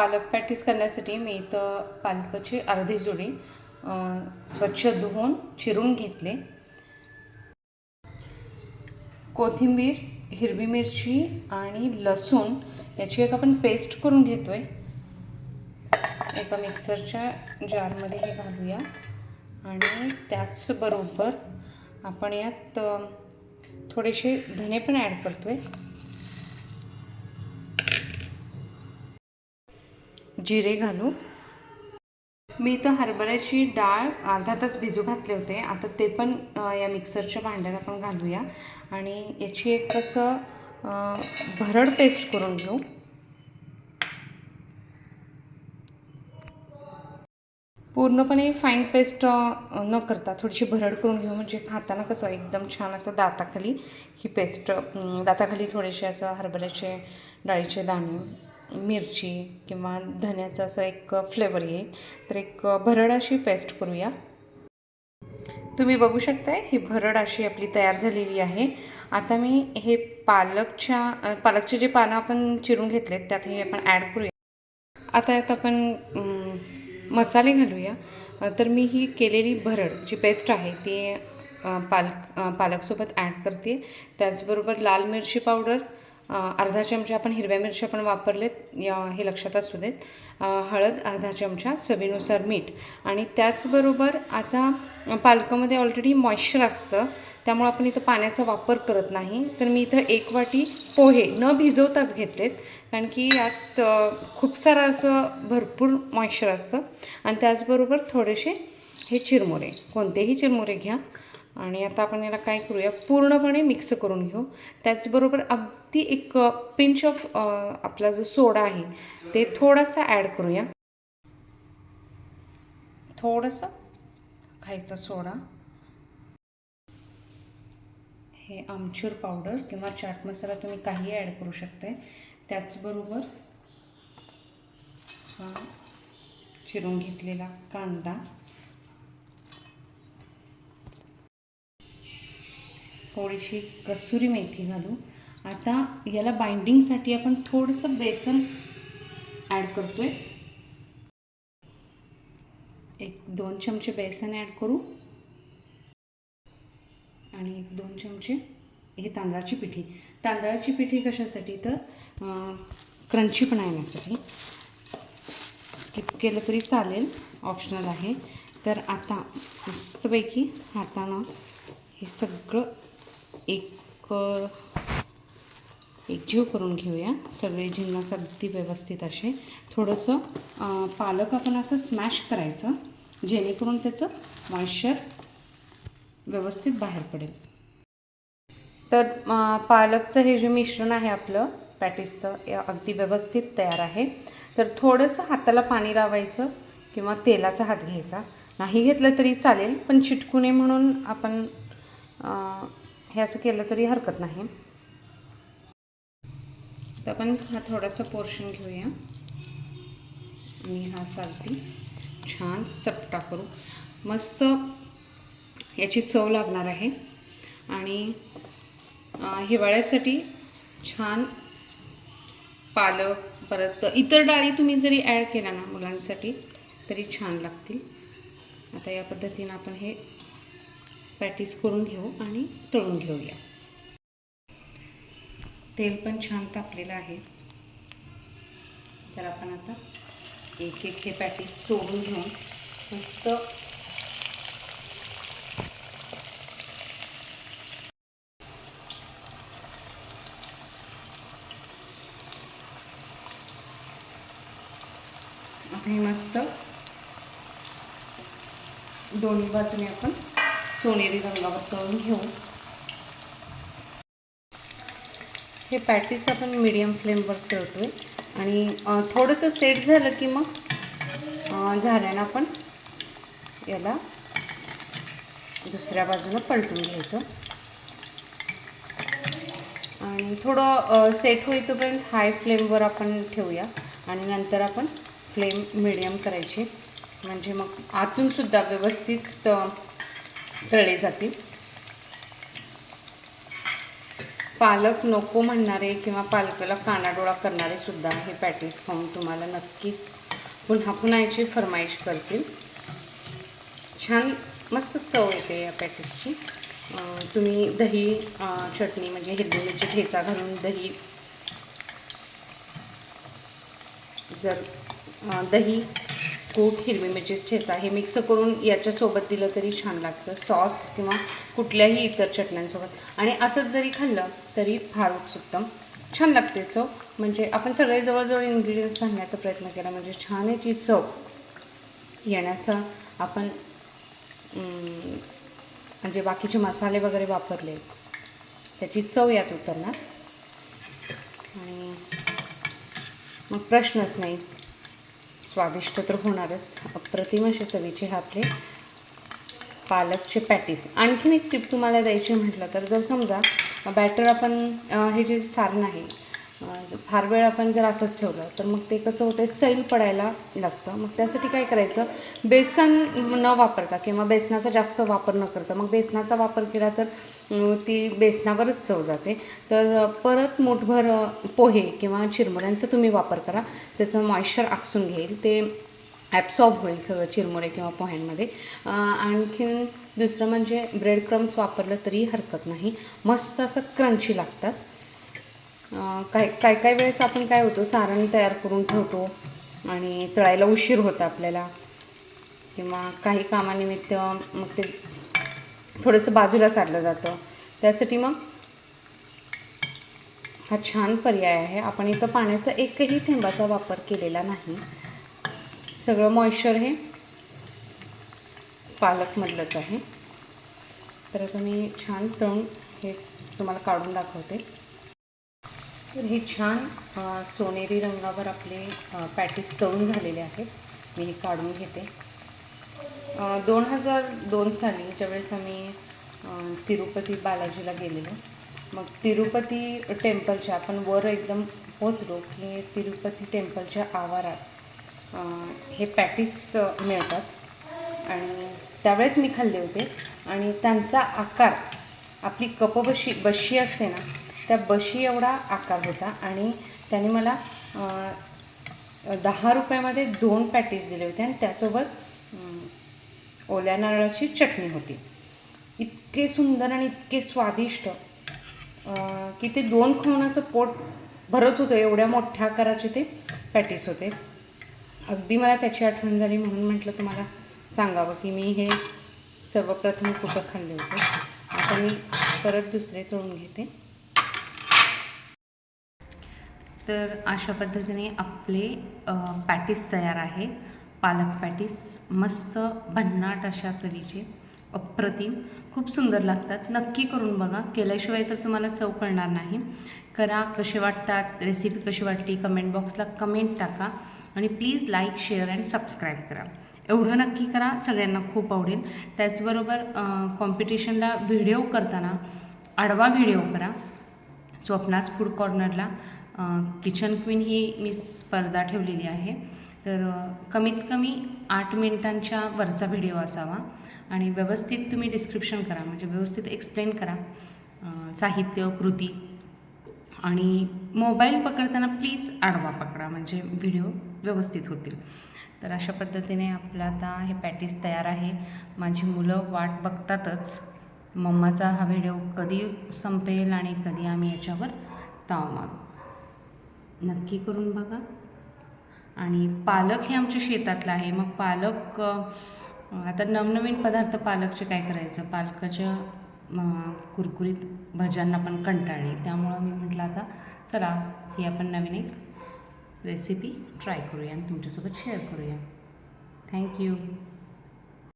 पालक पॅटीस करण्यासाठी मी इथं पालकाची अर्धी जुडी स्वच्छ धुवून चिरून घेतले. कोथिंबीर हिरवी मिरची आणि लसूण याची एक आपण पेस्ट करून घेतो आहे एका मिक्सरच्या जारमध्ये हे घालूया. आणि त्याचबरोबर आपण यात थोडेसे धने पण ॲड करतो आहे जिरे घालू. मी इथं हरभऱ्याची डाळ अर्धा तास भिजू घातले होते. आता ते पण या मिक्सरच्या भांड्यात आपण घालूया. आणि याची एक कसं भरड पेस्ट करून घेऊ. पूर्णपणे फाईन पेस्ट न करता थोडीशी भरड करून घेऊ. म्हणजे खाताना कसं एकदम छान असं दाताखाली ही पेस्ट दाताखाली थोडेसे असं हरभऱ्याचे डाळीचे दाणे मिरची किंवा धन्याचा असं एक फ्लेवर येईल. तर एक भरड अशी पेस्ट करूया. तुम्ही बघू शकताय ही भरड अशी आपली तयार झालेली आहे. आता मी हे पालकच्या पालकचे जे पानं आपण चिरून घेतलेत त्यात हे आपण ॲड करूया. आता यात आपण मसाले घालूया. तर मी ही केलेली भरड जी पेस्ट आहे ती पालक पालकसोबत ॲड करते. त्याचबरोबर लाल मिरची पावडर अर्धा चमचा आपण हिरव्या मिरच्या पण वापरलेत या हे लक्षात असू देत. हळद अर्धा चमचा चवीनुसार मीठ. आणि त्याचबरोबर आता पालकामध्ये ऑलरेडी मॉइश्चर असतं त्यामुळं आपण इथं पाण्याचा वापर करत नाही. तर मी इथं एक वाटी पोहे न भिजवताच घेतलेत कारण की यात खूप सारं असं भरपूर मॉइश्चर असतं. आणि त्याचबरोबर थोडेसे हे चिरमुरे. कोणतेही चिरमुरे घ्या. आणि आता आपण याला काय करूया? पूर्णपणे मिक्स करून घेऊ. त्याचबरोबर अगदी एक पिंच ऑफ आपला जो सोडा आहे ते थोडासा ॲड करूया. थोडंसं खायचा सोडा. हे आमचूर पावडर किंवा चाट मसाला तुम्ही काही ॲड करू शकते. त्याचबरोबर हा चिरून घेतलेला कांदा. थोडीशी कसुरी मेथी घालू आता याला बाइंडिंगसाठी आपण थोडंसं बेसन ॲड करतो आहे एक दोन चमचे बेसन ॲड करू. आणि एक दोन चमचे हे तांदळाची पिठी. तांदळाची पिठी कशासाठी? तर क्रंची पण येण्यासाठी स्किप केलं तरी चालेल. ऑप्शनल आहे. तर आता मस्तपैकी हातानं हे सगळं एक एकजीव करून घेऊया. सगळे जिन्नस अगदी व्यवस्थित असे. थोडंसं पालक आपण असं स्मॅश करायचं जेणेकरून त्याचं मॉइश्चर व्यवस्थित बाहेर पडेल. तर पालकचं हे जे मिश्रण आहे आपलं पॅटिसचं अगदी व्यवस्थित तयार आहे. तर थोडंसं हाताला पाणी लावायचं किंवा तेलाचा हात घ्यायचा. नाही घेतलं तरी चालेल पण चिटकू नये म्हणून आपण हे असं केलं तरी हरकत नाही. तर आपण हा थोडासा पोर्शन घेऊया. आणि हा सालती छान चपटा करू. मस्त याची चव लागणार आहे. आणि हिवाळ्यासाठी छान पालक परत इतर डाळी तुम्ही जरी ॲड केल्या ना मुलांसाठी तरी छान लागतील. आता या पद्धतीनं आपण हे पॅटीस करून घेऊ आणि तळून घेऊया. तेल पण छान तापलेलं आहे. तर आपण आता एक एक हे पॅटीस सोडून घेऊन मस्त. आता हे मस्त. दोन्ही बाजूने आपण सोनेरी रंगावर करून घेऊ. हे पॅटीस आपण मीडियम फ्लेमवर तळतोय. आणि थोडंसं सेट झालं की मग झाल्यानं आपण याला दुसऱ्या बाजूला पलटून घ्यायचं. आणि थोडं सेट होईतोपर्यंत हाय फ्लेमवर आपण ठेवूया. आणि नंतर आपण फ्लेम मिडियम करायची. म्हणजे मग आतूनसुद्धा व्यवस्थित तळले जातील. पालक नको म्हणणारे किंवा पालकाला कानाडोळा करणारे सुद्धा हे पॅटीस खाऊन तुम्हाला नक्कीच पुन्हा पुन्हा याची फरमाईश करतील. छान मस्त चव येते या पॅटीसची. तुम्ही दही चटणी म्हणजे हिरवी मिरची ठेचा घालून दही जर दही कूट हिरवी मिरची ठेचा हे मिक्स करून याच्यासोबत दिलं तरी छान लागतं. सॉस किंवा कुठल्याही इतर चटण्यांसोबत. आणि असंच जरी खाल्लं तरी फार उत्सुकतम छान लागते चव. म्हणजे आपण सगळे जवळजवळ इन्ग्रेडियंट्स घालण्याचा प्रयत्न केला. म्हणजे छान याची चव. येण्याचा आपण म्हणजे बाकीचे मसाले वगैरे वापरले त्याची चव यात उतरणार. आणि मग प्रश्नच नाही. स्वादिष्ट तर होणारच. अप्रतिम असे चवीचे हे आपले पालकचे पॅटीस आणखीन एक टिप तुम्हाला द्यायची म्हटलं तर जर समजा बॅटर आपण हे जे सारण आहे फार वेळ आपण जर असंच ठेवलं तर मग ते कसं होतं सैल पडायला लागतं. मग त्यासाठी काय करायचं बेसन न वापरता किंवा बेसनाचा जास्त वापर न करता मग बेसनाचा वापर केला तर ती बेसनावरच चव जाते. तर परत मोठभर पोहे किंवा चिरमुऱ्यांचा तुम्ही वापर करा. त्याचं मॉइश्चर आकसून घेईल ते ॲब्सॉर्ब होईल सगळं चिरमुरे किंवा पोह्यांमध्ये. आणखीन दुसरं म्हणजे ब्रेड क्रम्स वापरलं तरी हरकत नाही. मस्त असं क्रंची लागतात. काय काय काय वेळेस आपण काय होतो सारण तयार करून ठेवतो आणि तळायला उशीर होता आपल्याला. किंवा काही कामानिमित्त मग ते थोडंसं बाजूला सारलं जातं. त्यासाठी मग हा छान पर्याय आहे. आपण इथं पाण्याचा एकही थेंबाचा वापर केलेला नाही. सगळं मॉइश्चर हे पालकमधलंच आहे. तर आता मी छान तळून हे तुम्हाला काढून दाखवते. तर हे छान सोनेरी रंगावर आपले पॅटीस तळून झालेले आहेत. मी हे काढून घेते. दोन हजार दोन साली ज्यावेळेस आम्ही तिरुपती बालाजीला गेलेलो मग तिरुपती टेम्पलच्या आपण वर एकदम पोचलो की तिरुपती टेम्पलच्या आवारात हे पॅटीस मिळतात. आणि त्यावेळेस मी खाल्ले होते. आणि त्यांचा आकार आपली कपबशी बशी असते ना त्या बशी एवढा आकार होता आणि त्याने मला दहा रुपयामध्ये दोन पॅटीस दिले होते आणि त्यासोबत ओल्या नारळाची चटणी होती. इतके सुंदर आणि इतके स्वादिष्ट की ते दोन खाऊन असं पोट भरत होतं. एवढ्या मोठ्या आकाराचे ते पॅटीस होते. अगदी मला त्याची आठवण झाली म्हणून म्हटलं तुम्हाला सांगावं की मी हे सर्वप्रथम कुठं खाल्ले होते. आता मी परत दुसरे तळून घेते. तर अशा पद्धतीने आपले पॅटीस तयार आहे पालक पॅटीस मस्त भन्नाट अशा चवीचे अप्रतिम. खूप सुंदर लागतात. नक्की करून बघा. केल्याशिवाय तर तुम्हाला चव कळणार नाही. करा कसे वाटतात रेसिपी कशी वाटली कमेंट बॉक्सला कमेंट टाका. आणि please like share and subscribe करा. एवढं नक्की करा. सगळ्यांना खूप आवडेल. त्याचबरोबर कॉम्पिटिशनला व्हिडिओ करताना आडवा व्हिडिओ करा. स्वप्नाच फूड कॉर्नरला किचन क्वीन ही मी स्पर्धा ठेवलेली आहे. तर कमीत कमी आठ मिनिटांच्या वरचा व्हिडिओ असावा आणि व्यवस्थित तुम्ही डिस्क्रिप्शन करा. म्हणजे व्यवस्थित एक्सप्लेन करा साहित्य कृती आणि मोबाईल पकडताना प्लीज आडवा पकडा. म्हणजे व्हिडिओ व्यवस्थित होतील. तर अशा पद्धतीने आपलं आता हे पॅटीस तयार आहे. माझी मुलं वाट बघतातच. मम्माचा हा व्हिडिओ कधी संपेल आणि कधी आम्ही याच्यावर ताव मारू. नक्की करून बघा. आणि पालक हे आमच्या शेतातलं आहे. मग पालक आता नवनवीन पदार्थ पालकचे काय करायचं? पालकाच्या कुरकुरीत भज्यांना पण कंटाळले त्यामुळं मी म्हटलं आता चला ही आपण नवीन एक रेसिपी ट्राय करूया आणि तुमच्यासोबत शेअर करूया. थँक्यू